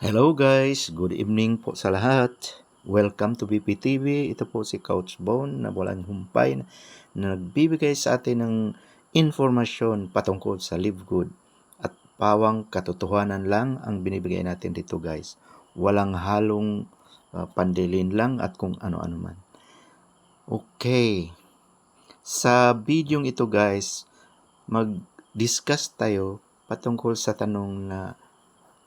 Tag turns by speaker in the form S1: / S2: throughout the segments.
S1: Hello guys, good evening po sa lahat. Welcome to BPTV. Ito po si Coach Bone na walang humpay na, na nagbibigay sa atin ng informasyon patungkol sa Live Good at pawang katotohanan lang ang binibigay natin dito guys. Walang halong uh, pandilin lang at kung ano-ano man. Okay. Sa video ito guys, mag-discuss tayo patungkol sa tanong na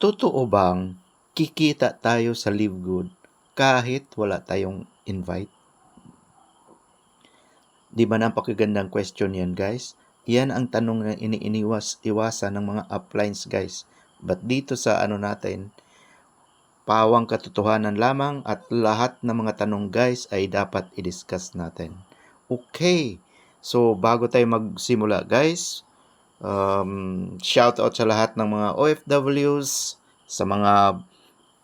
S1: totoo bang kikita tayo sa Live Good kahit wala tayong invite? Di ba napakagandang question yan guys? Yan ang tanong na iniiniwas iwasan ng mga uplines guys. But dito sa ano natin, pawang katotohanan lamang at lahat ng mga tanong guys ay dapat i-discuss natin. Okay, so bago tayo magsimula guys, um, shout out sa lahat ng mga OFWs, sa mga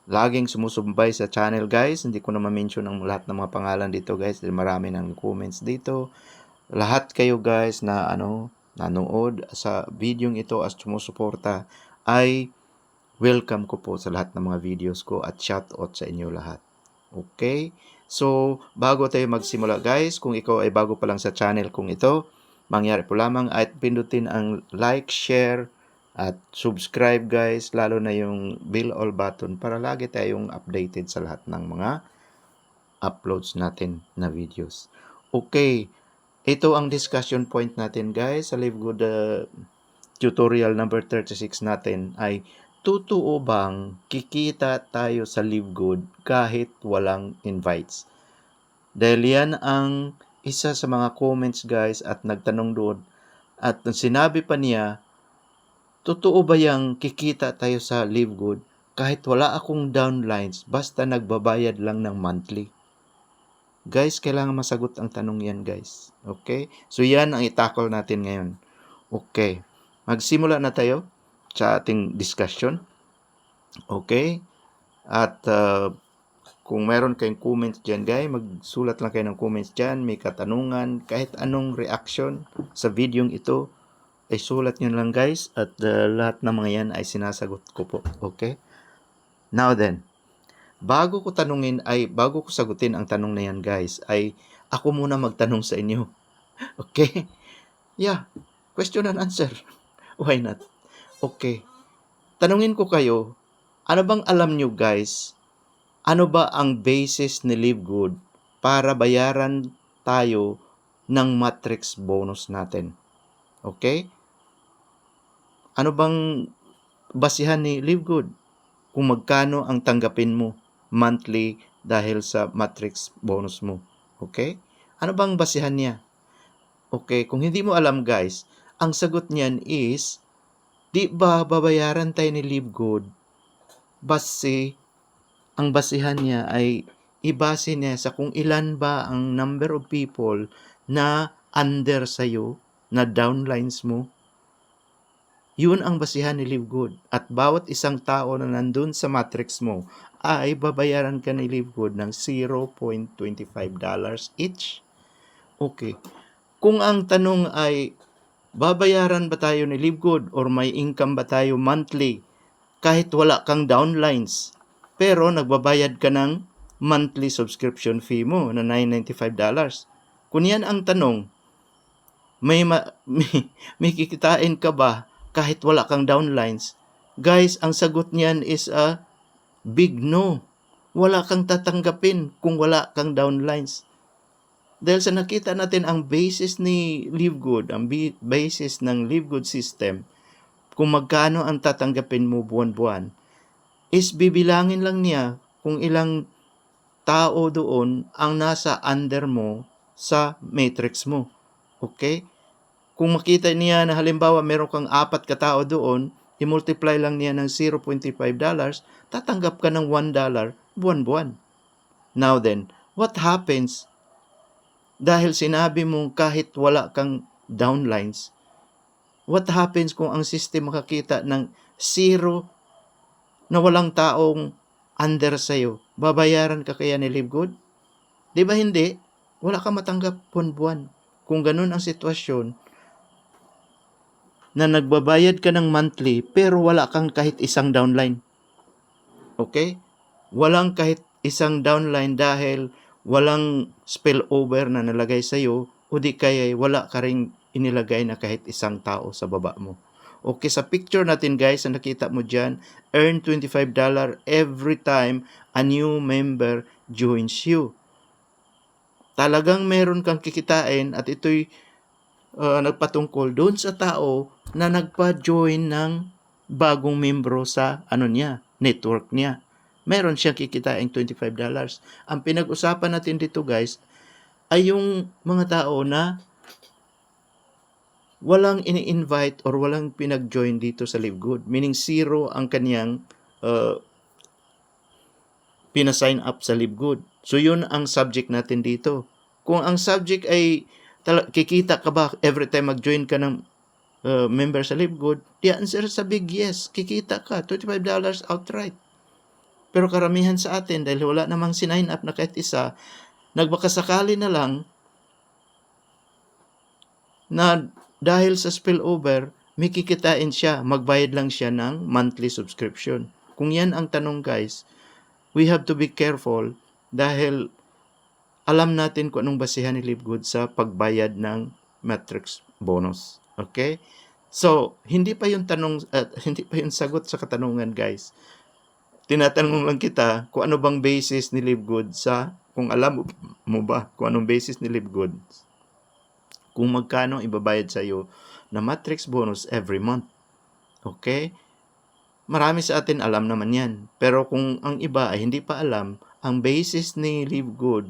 S1: laging sumusumbay sa channel guys. Hindi ko na ma-mention ang lahat ng mga pangalan dito guys dahil marami ng comments dito. Lahat kayo guys na ano nanood sa video ito as sumusuporta ay welcome ko po sa lahat ng mga videos ko at shout out sa inyo lahat. Okay? So, bago tayo magsimula guys, kung ikaw ay bago pa lang sa channel kong ito, mangyari po lamang at pindutin ang like, share, at subscribe guys, lalo na yung bell all button para lagi tayong updated sa lahat ng mga uploads natin na videos. Okay, ito ang discussion point natin guys sa Live Good uh, tutorial number 36 natin ay totoo bang kikita tayo sa Live Good kahit walang invites? Dahil yan ang isa sa mga comments guys at nagtanong doon at sinabi pa niya Totoo ba yang kikita tayo sa Live Good kahit wala akong downlines basta nagbabayad lang ng monthly? Guys, kailangan masagot ang tanong yan guys. Okay? So yan ang itakol natin ngayon. Okay. Magsimula na tayo sa ating discussion. Okay? At uh, kung meron kayong comments dyan, guys, magsulat lang kayo ng comments dyan. May katanungan, kahit anong reaction sa video ito ay sulat nyo lang guys at uh, lahat ng mga yan ay sinasagot ko po. Okay? Now then, bago ko tanungin ay bago ko sagutin ang tanong na yan guys ay ako muna magtanong sa inyo. Okay? Yeah. Question and answer. Why not? Okay. Tanungin ko kayo, ano bang alam nyo guys? Ano ba ang basis ni Live Good para bayaran tayo ng matrix bonus natin? Okay? Ano bang basihan ni Live Good? Kung magkano ang tanggapin mo monthly dahil sa matrix bonus mo. Okay? Ano bang basihan niya? Okay, kung hindi mo alam guys, ang sagot niyan is, di ba babayaran tayo ni Live Good? Base, ang basihan niya ay ibase niya sa kung ilan ba ang number of people na under sa'yo, na downlines mo, yun ang basihan ni Live Good. At bawat isang tao na nandun sa matrix mo ay babayaran ka ni Live Good ng $0.25 each. Okay. Kung ang tanong ay babayaran ba tayo ni Live Good or may income ba tayo monthly kahit wala kang downlines pero nagbabayad ka ng monthly subscription fee mo na $995. Kung yan ang tanong, may, ma- may, may kikitain ka ba kahit wala kang downlines? Guys, ang sagot niyan is a big no. Wala kang tatanggapin kung wala kang downlines. Dahil sa nakita natin ang basis ni Live Good, ang basis ng Live Good system, kung magkano ang tatanggapin mo buwan-buwan, is bibilangin lang niya kung ilang tao doon ang nasa under mo sa matrix mo. Okay? Kung makita niya na halimbawa meron kang apat katao doon, i-multiply lang niya ng 0.25 dollars, tatanggap ka ng 1 dollar buwan-buwan. Now then, what happens dahil sinabi mo kahit wala kang downlines, what happens kung ang system makakita ng zero na walang taong under sa'yo? Babayaran ka kaya ni Live? Di ba hindi? Wala ka matanggap buwan-buwan. Kung ganun ang sitwasyon, na nagbabayad ka ng monthly pero wala kang kahit isang downline. Okay? Walang kahit isang downline dahil walang spillover na nalagay sa iyo o di kaya wala ka ring inilagay na kahit isang tao sa baba mo. Okay, sa picture natin guys, na nakita mo dyan, earn $25 every time a new member joins you. Talagang meron kang kikitain at ito'y uh, nagpatungkol doon sa tao na nagpa-join ng bagong membro sa ano niya, network niya. Meron siyang kikitain $25. Ang pinag-usapan natin dito guys ay yung mga tao na walang ini-invite or walang pinag-join dito sa Live Good. Meaning zero ang kanyang uh, pina-sign up sa Live Good. So yun ang subject natin dito. Kung ang subject ay tala- kikita ka ba every time mag-join ka ng uh, member sa Live Good, the answer sa big yes. Kikita ka. $25 outright. Pero karamihan sa atin, dahil wala namang sinign up na kahit isa, nagbakasakali na lang na dahil sa spillover, may kikitain siya, magbayad lang siya ng monthly subscription. Kung yan ang tanong guys, we have to be careful dahil alam natin kung anong basihan ni Livegood sa pagbayad ng matrix bonus. Okay? So, hindi pa yung tanong at hindi pa yung sagot sa katanungan, guys. Tinatanong lang kita kung ano bang basis ni Livegood sa kung alam mo, mo ba kung anong basis ni Livegood kung magkano ibabayad sa iyo na matrix bonus every month. Okay? Marami sa atin alam naman yan. Pero kung ang iba ay hindi pa alam, ang basis ni Live Good,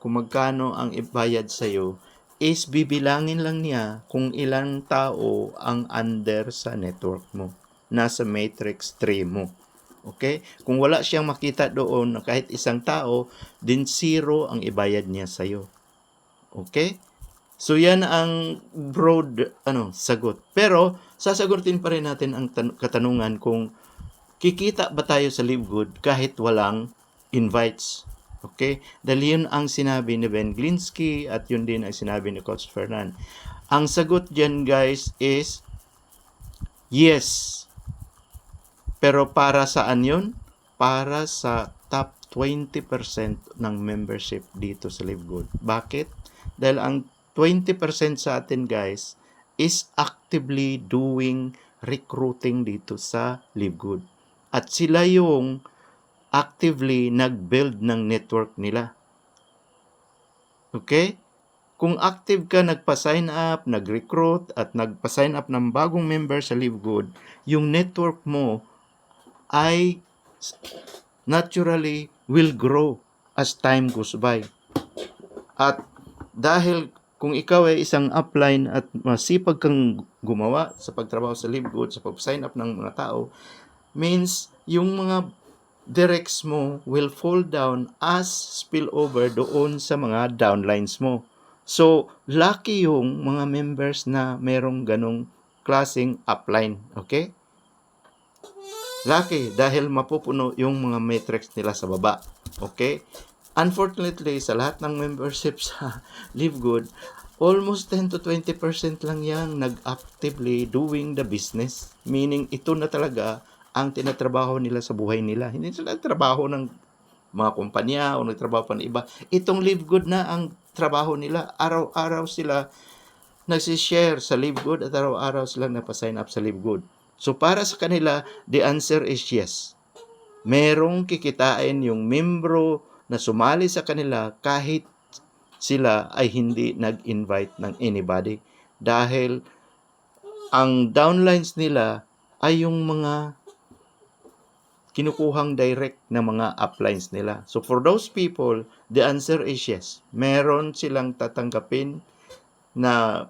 S1: kung magkano ang ibayad sa iyo, is bibilangin lang niya kung ilang tao ang under sa network mo. Nasa matrix 3 mo. Okay? Kung wala siyang makita doon na kahit isang tao, din zero ang ibayad niya sa iyo. Okay? So yan ang broad ano sagot. Pero sasagutin pa rin natin ang tan- katanungan kung kikita ba tayo sa Live Good kahit walang invites. Okay? Dahil yun ang sinabi ni Ben Glinsky at yun din ang sinabi ni Coach Fernan. Ang sagot dyan guys is yes. Pero para saan yun? Para sa top 20% ng membership dito sa Live Good. Bakit? Dahil ang 20% sa atin guys is actively doing recruiting dito sa Live Good. At sila yung actively nag-build ng network nila. Okay? Kung active ka, nagpa-sign up, nag-recruit, at nagpa-sign up ng bagong member sa Live Good, yung network mo ay naturally will grow as time goes by. At dahil kung ikaw ay isang upline at masipag kang gumawa sa pagtrabaho sa Live Good, sa pag-sign up ng mga tao, means yung mga directs mo will fall down as spillover doon sa mga downlines mo. So, lucky yung mga members na merong ganong klaseng upline. Okay? Lucky dahil mapupuno yung mga metrics nila sa baba. Okay? Unfortunately, sa lahat ng membership sa Live Good, almost 10 to 20% lang yang nag-actively doing the business. Meaning, ito na talaga ang tinatrabaho nila sa buhay nila. Hindi sila trabaho ng mga kumpanya o nagtrabaho pa ng iba. Itong Live Good na ang trabaho nila. Araw-araw sila nagsishare sa Live Good at araw-araw sila napasign up sa Live Good. So para sa kanila, the answer is yes. Merong kikitain yung membro na sumali sa kanila kahit sila ay hindi nag-invite ng anybody dahil ang downlines nila ay yung mga kinukuhang direct na mga uplines nila. So for those people, the answer is yes. Meron silang tatanggapin na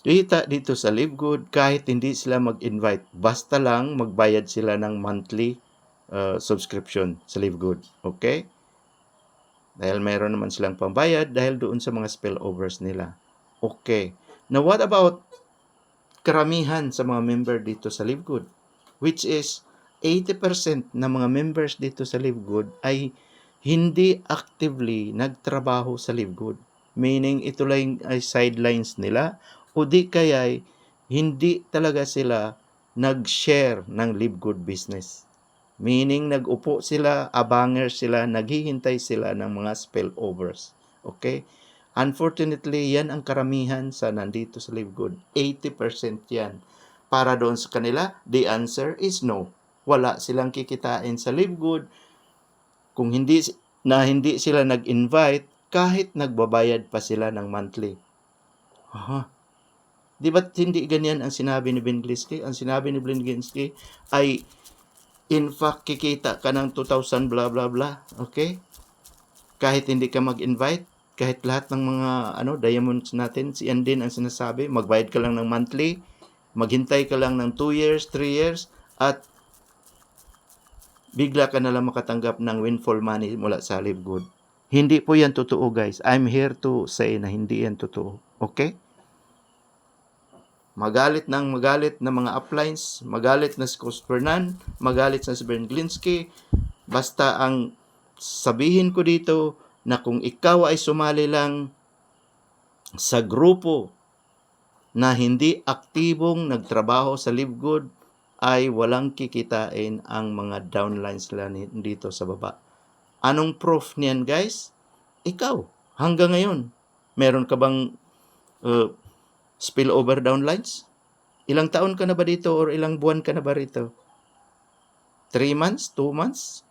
S1: kita dito sa Live Good kahit hindi sila mag-invite. Basta lang magbayad sila ng monthly uh, subscription sa Live Good. Okay? Dahil mayroon naman silang pambayad dahil doon sa mga spillovers nila. Okay. Now what about karamihan sa mga member dito sa Live Good? Which is 80% ng mga members dito sa Live Good ay hindi actively nagtrabaho sa Live Good. Meaning ito lang ay sidelines nila o di kaya hindi talaga sila nag-share ng Live Good business. Meaning, nag-upo sila, abangers sila, naghihintay sila ng mga spillovers. Okay? Unfortunately, yan ang karamihan sa nandito sa Live Good. 80% yan. Para doon sa kanila, the answer is no. Wala silang kikitain sa Live Good. Kung hindi na hindi sila nag-invite, kahit nagbabayad pa sila ng monthly. Aha. Di ba't hindi ganyan ang sinabi ni Benglinsky? Ang sinabi ni Benglinsky ay in fact kikita ka ng 2,000 blah blah blah. Okay? Kahit hindi ka mag-invite, kahit lahat ng mga ano diamonds natin, siyan din ang sinasabi, magbayad ka lang ng monthly, maghintay ka lang ng 2 years, 3 years, at bigla ka na lang makatanggap ng windfall money mula sa Live Good. Hindi po yan totoo guys. I'm here to say na hindi yan totoo. Okay? Magalit ng magalit na mga uplines, magalit na si Coach Fernan, magalit na si Ben Glinsky. Basta ang sabihin ko dito na kung ikaw ay sumali lang sa grupo na hindi aktibong nagtrabaho sa Live Good ay walang kikitain ang mga downlines nila ni- dito sa baba. Anong proof niyan guys? Ikaw, hanggang ngayon, meron ka bang uh, spillover downlines? Ilang taon ka na ba dito or ilang buwan ka na ba rito? 3 months? 2 months?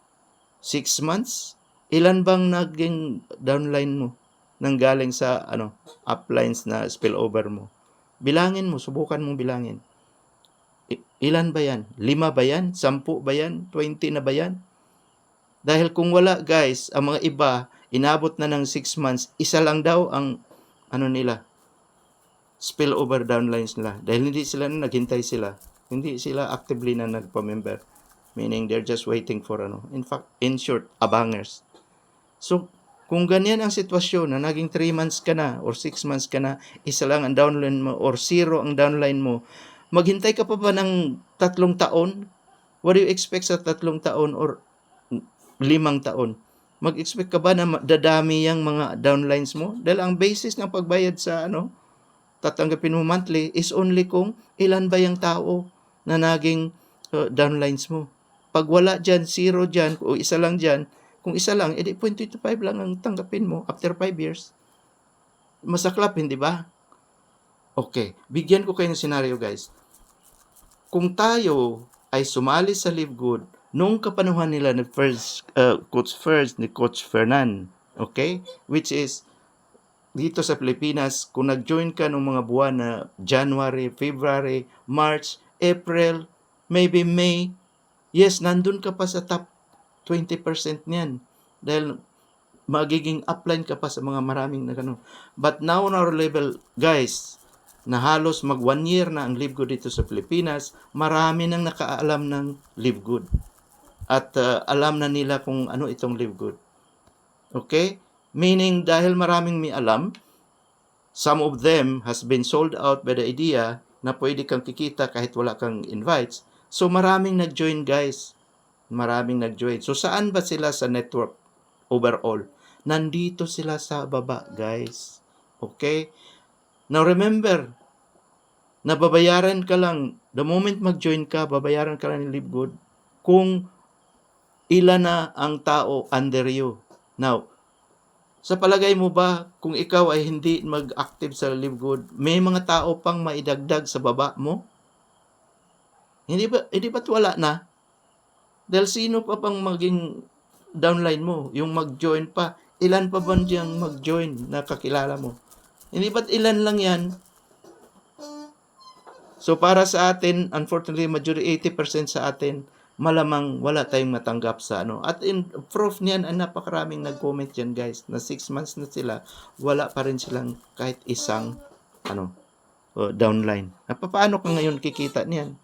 S1: 6 months? Ilan bang naging downline mo nang galing sa ano uplines na spillover mo? Bilangin mo, subukan mong bilangin. Ilan ba yan? Lima ba yan? Sampu ba yan? 20 na ba yan? Dahil kung wala guys, ang mga iba, inabot na ng 6 months, isa lang daw ang ano nila, spillover downlines nila. Dahil hindi sila na naghintay sila. Hindi sila actively na nagpa-member. Meaning they're just waiting for ano. In fact, in short, abangers. So, kung ganyan ang sitwasyon na naging 3 months ka na or 6 months ka na, isa lang ang downline mo or zero ang downline mo, maghintay ka pa ba ng tatlong taon? What do you expect sa tatlong taon or limang taon? Mag-expect ka ba na dadami yung mga downlines mo? Dahil ang basis ng pagbayad sa ano, tatanggapin mo monthly is only kung ilan ba yung tao na naging uh, downlines mo. Pag wala dyan, zero dyan, o isa lang dyan, kung isa lang, edi 0.25 lang ang tanggapin mo after 5 years. Masaklap, hindi ba? Okay, bigyan ko kayo ng senaryo guys. Kung tayo ay sumali sa Live Good, nung kapanuhan nila ni first, uh, Coach First, ni Coach Fernan, okay? Which is, dito sa Pilipinas, kung nag-join ka ng mga buwan na January, February, March, April, maybe May, yes, nandun ka pa sa top 20% niyan. Dahil magiging upline ka pa sa mga maraming na gano'n. But now on our level, guys, na halos mag one year na ang Live Good dito sa Pilipinas, marami nang nakaalam ng Live Good. At uh, alam na nila kung ano itong Live Good. Okay? Meaning, dahil maraming may alam, some of them has been sold out by the idea na pwede kang kikita kahit wala kang invites. So, maraming nag-join, guys. Maraming nag-join. So, saan ba sila sa network overall? Nandito sila sa baba, guys. Okay? Now, remember, nababayaran ka lang, the moment mag-join ka, babayaran ka lang ng Live Good kung ilan na ang tao under you. Now, sa palagay mo ba, kung ikaw ay hindi mag-active sa Live Good, may mga tao pang maidagdag sa baba mo? Hindi ba, hindi ba't wala na? Dahil sino pa pang maging downline mo? Yung mag-join pa. Ilan pa ba diyang mag-join na kakilala mo? Hindi ba't ilan lang yan? So para sa atin, unfortunately, majority 80% sa atin, malamang wala tayong matanggap sa ano. At in proof niyan, ay napakaraming nag-comment dyan guys, na 6 months na sila, wala pa rin silang kahit isang ano, uh, downline. Na paano ka ngayon kikita niyan?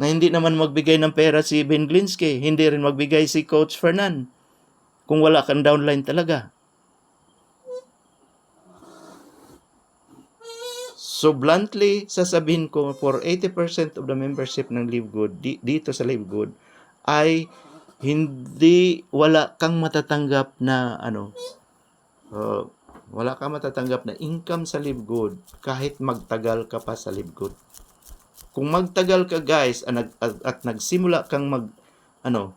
S1: Na hindi naman magbigay ng pera si Ben Glinsky, hindi rin magbigay si Coach Fernan. Kung wala kang downline talaga. So bluntly, sasabihin ko for 80% of the membership ng Live Good di- dito sa Live Good ay hindi wala kang matatanggap na ano uh, wala kang matatanggap na income sa Live Good kahit magtagal ka pa sa Live Good. Kung magtagal ka guys at, at, at nagsimula kang mag ano,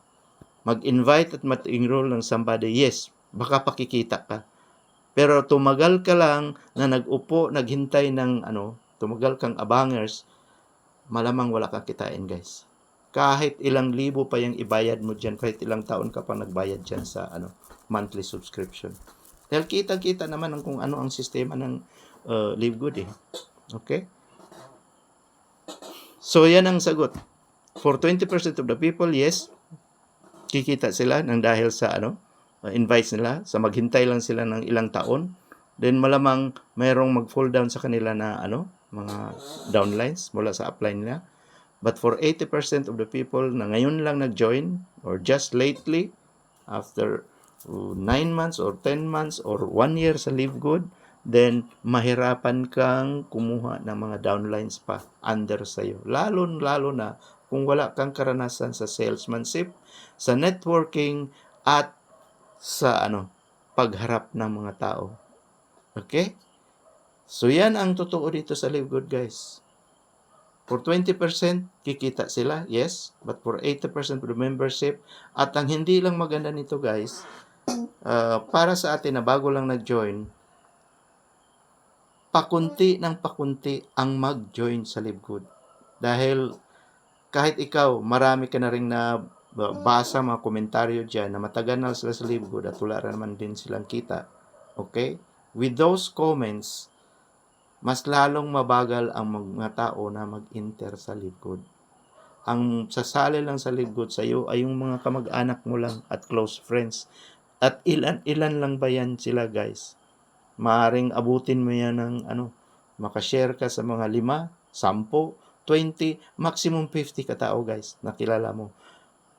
S1: mag-invite at mag-enroll ng somebody, yes, baka pakikita ka. Pero tumagal ka lang na nag-upo, naghintay ng ano, tumagal kang abangers, malamang wala kang kitain guys. Kahit ilang libo pa yung ibayad mo dyan, kahit ilang taon ka pa nagbayad dyan sa ano, monthly subscription. Dahil kita-kita naman ang kung ano ang sistema ng uh, Live Good eh. Okay? So, yan ang sagot. For 20% of the people, yes, kikita sila ng dahil sa ano, uh, invites nila, sa maghintay lang sila ng ilang taon. Then malamang mayroong mag-fall down sa kanila na ano, mga downlines mula sa upline nila. But for 80% of the people na ngayon lang nag-join or just lately, after 9 months or 10 months or 1 year sa Live Good, then mahirapan kang kumuha ng mga downlines pa under sa'yo. Lalo-lalo na kung wala kang karanasan sa salesmanship, sa networking, at sa ano, pagharap ng mga tao. Okay? So yan ang totoo dito sa Live Good guys. For 20%, kikita sila, yes. But for 80% of the membership, at ang hindi lang maganda nito guys, uh, para sa atin na bago lang nag-join, pakunti ng pakunti ang mag-join sa Live Good. Dahil kahit ikaw, marami ka na rin na basa mga komentaryo dyan na matagal na sila sa Live Good at wala naman din silang kita. Okay? With those comments, mas lalong mabagal ang mga tao na mag-enter sa Live Good. Ang sasali lang sa Live Good sa iyo ay yung mga kamag-anak mo lang at close friends. At ilan-ilan lang ba yan sila guys? Maaring abutin mo yan ng ano, makashare ka sa mga lima, sampo, 20, maximum 50 katao guys, nakilala mo.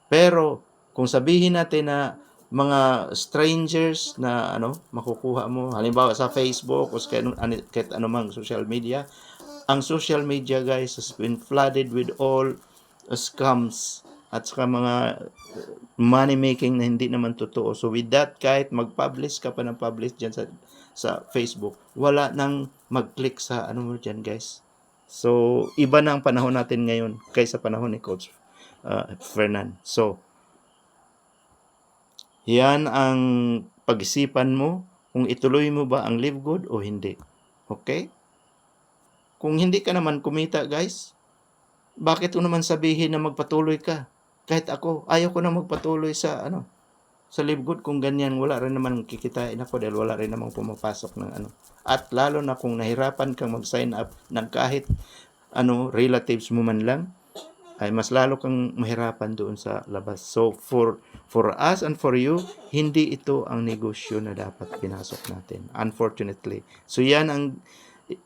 S1: Pero, kung sabihin natin na mga strangers na ano, makukuha mo, halimbawa sa Facebook o sa kahit, anumang social media, ang social media guys has been flooded with all scams at saka mga money making na hindi naman totoo. So with that, kahit mag-publish ka pa ng publish dyan sa, sa Facebook, wala nang mag-click sa ano mo dyan guys. So, iba na ang panahon natin ngayon kaysa panahon ni Coach uh, Fernan. So, yan ang pag-isipan mo kung ituloy mo ba ang live good o hindi. Okay? Kung hindi ka naman kumita, guys, bakit mo naman sabihin na magpatuloy ka? Kahit ako, ayaw ko na magpatuloy sa ano, sa live good kung ganyan wala rin naman kikitain ako dahil wala rin namang pumapasok ng ano. At lalo na kung nahirapan kang mag-sign up ng kahit ano relatives mo man lang ay mas lalo kang mahirapan doon sa labas. So for for us and for you, hindi ito ang negosyo na dapat pinasok natin. Unfortunately. So yan ang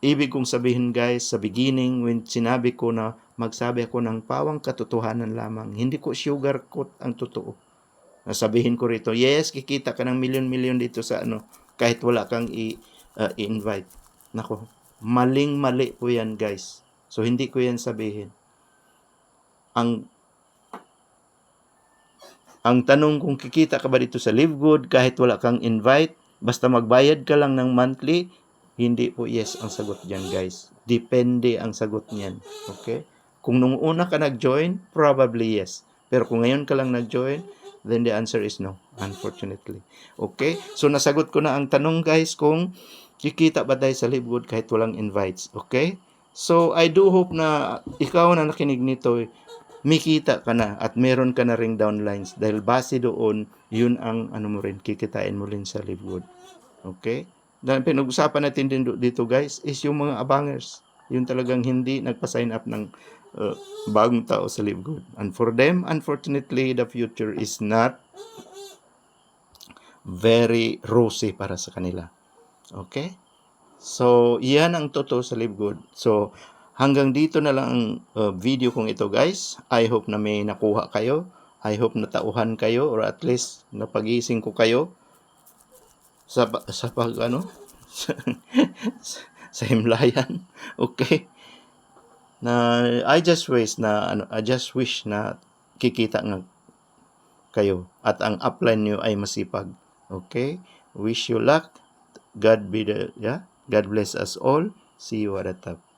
S1: ibig kong sabihin guys sa beginning when sinabi ko na magsabi ako ng pawang katotohanan lamang. Hindi ko sugarcoat ang totoo sabihin ko rito, yes, kikita ka ng milyon-milyon dito sa ano, kahit wala kang i, uh, i-invite. Nako, maling-mali po yan, guys. So, hindi ko yan sabihin. Ang ang tanong kung kikita ka ba dito sa Live Good kahit wala kang invite, basta magbayad ka lang ng monthly, hindi po yes ang sagot diyan, guys. Depende ang sagot niyan. Okay? Kung nung una ka nag-join, probably yes. Pero kung ngayon ka lang nag-join, Then the answer is no, unfortunately. Okay? So nasagot ko na ang tanong guys kung kikita ba tayo sa Livewood kahit walang invites. Okay? So I do hope na ikaw na nakinig nito, mikita ka na at meron ka na ring downlines dahil base doon, yun ang ano mo rin, kikitain mo rin sa Livewood. Okay? Dahil pinag-usapan natin din dito guys is yung mga abangers. Yung talagang hindi nagpa-sign up ng uh, bagong tao sa Live Good. And for them, unfortunately, the future is not very rosy para sa kanila. Okay? So, yan ang totoo sa Live Good. So, hanggang dito na lang ang uh, video kong ito guys. I hope na may nakuha kayo. I hope na tauhan kayo or at least napagising ko kayo sa sa pag ano sa, sa himlayan. Okay? na I just wish na ano I just wish na kikita nga kayo at ang upline niyo ay masipag. Okay? Wish you luck. God be the yeah. God bless us all. See you at the top.